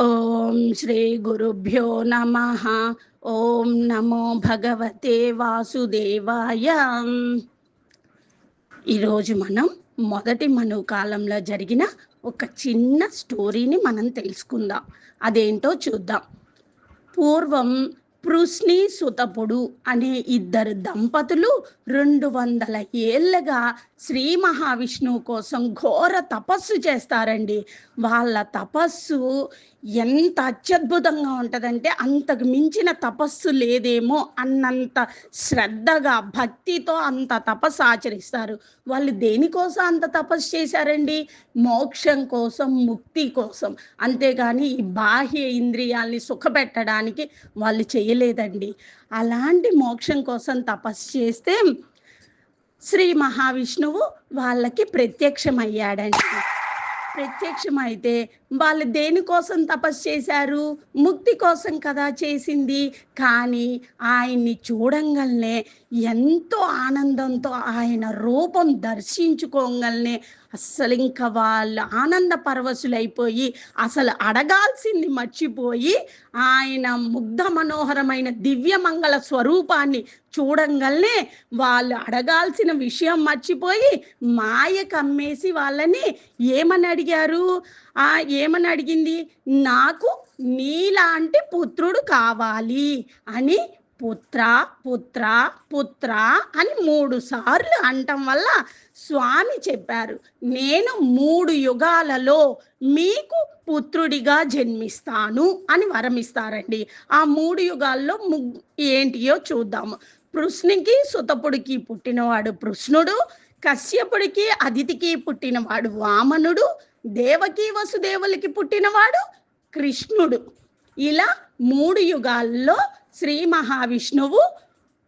ఓం శ్రీ గురుభ్యో నమ. ఓం నమో భగవతే వాసుదేవాయ. ఈరోజు మనం మొదటి మను కాలంలో జరిగిన ఒక చిన్న స్టోరీని మనం తెలుసుకుందాం. అదేంటో చూద్దాం. పూర్వం పృష్ణి సుతపుడు అనే ఇద్దరు దంపతులు రెండు వందల ఏళ్ళగా శ్రీ మహావిష్ణువు కోసం ఘోర తపస్సు చేస్తారండి. వాళ్ళ తపస్సు ఎంత అత్యద్భుతంగా ఉంటుందంటే అంతకు మించిన తపస్సు లేదేమో అన్నంత శ్రద్ధగా భక్తితో అంత తపస్సు ఆచరిస్తారు. వాళ్ళు దేనికోసం అంత తపస్సు చేశారండి? మోక్షం కోసం ముక్తి కోసం. అంతేగాని ఈ బాహ్య ఇంద్రియాల్ని సుఖపెట్టడానికి వాళ్ళు చేయలేదండి. అలాంటి మోక్షం కోసం తపస్సు చేస్తే శ్రీ మహావిష్ణువు వాళ్ళకి ప్రత్యక్షమయ్యాడండి. ప్రత్యక్షమైతే వాళ్ళు దేనికోసం తపస్సు చేశారు? ముక్తి కోసం కదా చేసింది. కానీ ఆయన్ని చూడంగానే ఎంతో ఆనందంతో ఆయన రూపం దర్శించుకోగలనే అస్సలు ఇంకా వాళ్ళు ఆనంద పరవశులైపోయి అసలు అడగాల్సింది మర్చిపోయి ఆయన ముగ్ధ మనోహరమైన దివ్యమంగళ స్వరూపాన్ని చూడంగానే వాళ్ళు అడగాల్సిన విషయం మర్చిపోయి మాయ కమ్మేసి వాళ్ళని ఏమని అడిగారు? ఆ ఏమని అడిగింది? నాకు నీలాంటి పుత్రుడు కావాలి అని పుత్ర పుత్ర పుత్ర అని మూడు సార్లు అంటం వల్ల స్వామి చెప్పారు నేను మూడు యుగాలలో మీకు పుత్రుడిగా జన్మిస్తాను అని వరమిస్తారండి. ఆ మూడు యుగాల్లో ముగ్గు ఏంటియో చూద్దాము. కృష్ణునికి సుతపుడికి పుట్టినవాడు కృష్ణుడు కశ్యపుడికి అదితికి పుట్టినవాడు వామనుడు దేవకి వసుదేవులకి పుట్టినవాడు కృష్ణుడు. ఇలా మూడు యుగాల్లో శ్రీ మహావిష్ణువు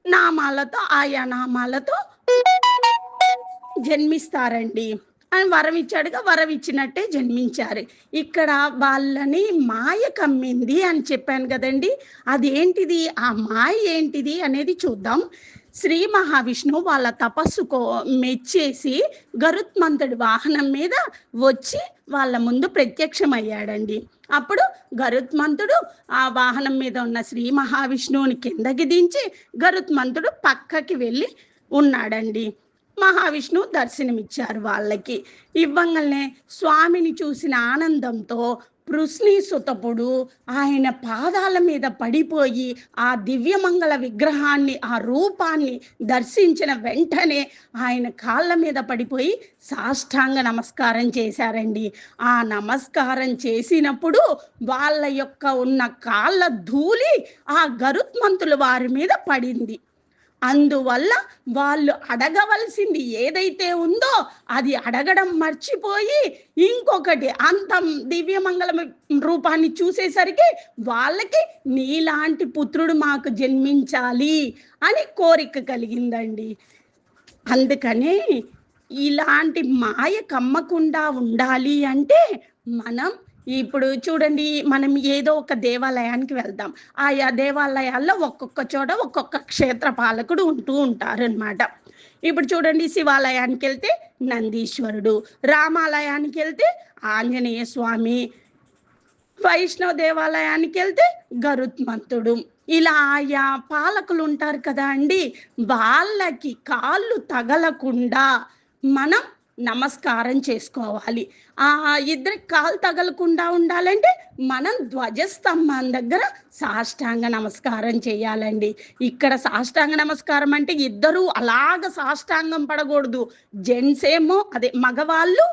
నామాలతో ఆయా నామాలతో జన్మిస్తారండి. ఆయన వరం ఇచ్చాడుగా వరం ఇచ్చినట్టే జన్మించారు. ఇక్కడ వాళ్ళని మాయ కమ్మింది అని చెప్పాను కదండి. అదేంటిది? ఆ మాయ ఏంటిది అనేది చూద్దాం. శ్రీ మహావిష్ణువు వాళ్ళ తపస్సుకో మెచ్చేసి గరుత్మంతుడి వాహనం మీద వచ్చి వాళ్ళ ముందు ప్రత్యక్షమయ్యాడండి. అప్పుడు గరుత్మంతుడు ఆ వాహనం మీద ఉన్న శ్రీ మహావిష్ణువుని కిందకి దించి గరుత్మంతుడు పక్కకి వెళ్ళి ఉన్నాడండి. మహావిష్ణువు దర్శనమిచ్చారు వాళ్ళకి. ఇవ్వంగానే స్వామిని చూసిన ఆనందంతో సుతపుడు ఆయన పాదాల మీద పడిపోయి ఆ దివ్యమంగళ విగ్రహాన్ని ఆ రూపాన్ని దర్శించిన వెంటనే ఆయన కాళ్ళ మీద పడిపోయి సాష్టాంగ నమస్కారం చేశారండి. ఆ నమస్కారం చేసినప్పుడు వాళ్ళ యొక్క ఉన్న కాళ్ళ ధూళి ఆ గరుత్మంతుల వారి మీద పడింది. అందువల్ల వాళ్ళు అడగవలసింది ఏదైతే ఉందో అది అడగడం మర్చిపోయి ఇంకొకటి అంత దివ్యమంగళం రూపాన్ని చూసేసరికి వాళ్ళకి నీలాంటి పుత్రుడు మాకు జన్మించాలి అని కోరిక కలిగిందండి. అందుకనే ఇలాంటి మాయ కమ్మకుండా ఉండాలి అంటే మనం ఇప్పుడు చూడండి మనం ఏదో ఒక దేవాలయానికి వెళ్దాం. ఆయా దేవాలయాల్లో ఒక్కొక్క చోట ఒక్కొక్క క్షేత్ర పాలకుడు ఉంటూ ఉంటారు అనమాట ఇప్పుడు చూడండి శివాలయానికి వెళ్తే నందీశ్వరుడు రామాలయానికి వెళ్తే ఆంజనేయ స్వామి వైష్ణవ దేవాలయానికి వెళ్తే గరుత్మంతుడు. ఇలా ఆయా పాలకులు ఉంటారు కదా అండి. వాళ్ళకి కాళ్ళు తగలకుండా మనం నమస్కారం చేసుకోవాలి. ఆ ఇద్దరికి కాలు తగలకుండా ఉండాలంటే మనం ధ్వజస్తంభం దగ్గర సాష్టాంగ నమస్కారం చేయాలండి. ఇక్కడ సాష్టాంగ నమస్కారం అంటే ఇద్దరూ అలాగ సాష్టాంగం పడకూడదు. జెంట్స్ ఏమో అదే మగవాళ్ళు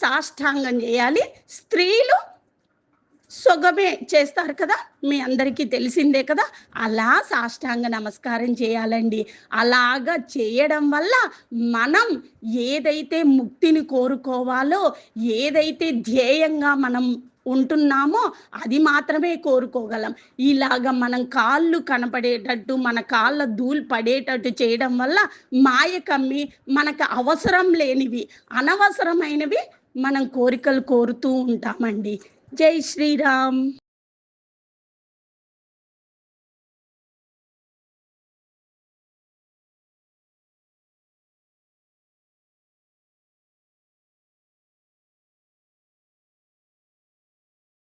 సాష్టాంగం చేయాలి. స్త్రీలు సొగమే చేస్తారు కదా. మీ అందరికీ తెలిసిందే కదా. అలా సాష్టాంగ నమస్కారం చేయాలండి. అలాగా చేయడం వల్ల మనం ఏదైతే ముక్తిని కోరుకోవాలో ఏదైతే ధ్యేయంగా మనం ఉంటున్నామో అది మాత్రమే కోరుకోగలం. ఇలాగ మనం కాళ్ళు కనపడేటట్టు మన కాళ్ళ ధూళి పడేటట్టు చేయడం వల్ల మాయ కమ్మి మనకు అవసరం లేనివి అనవసరమైనవి మనం కోరికలు కోరుతూ ఉంటామండి. ஜெய் ஸ்ரீராம்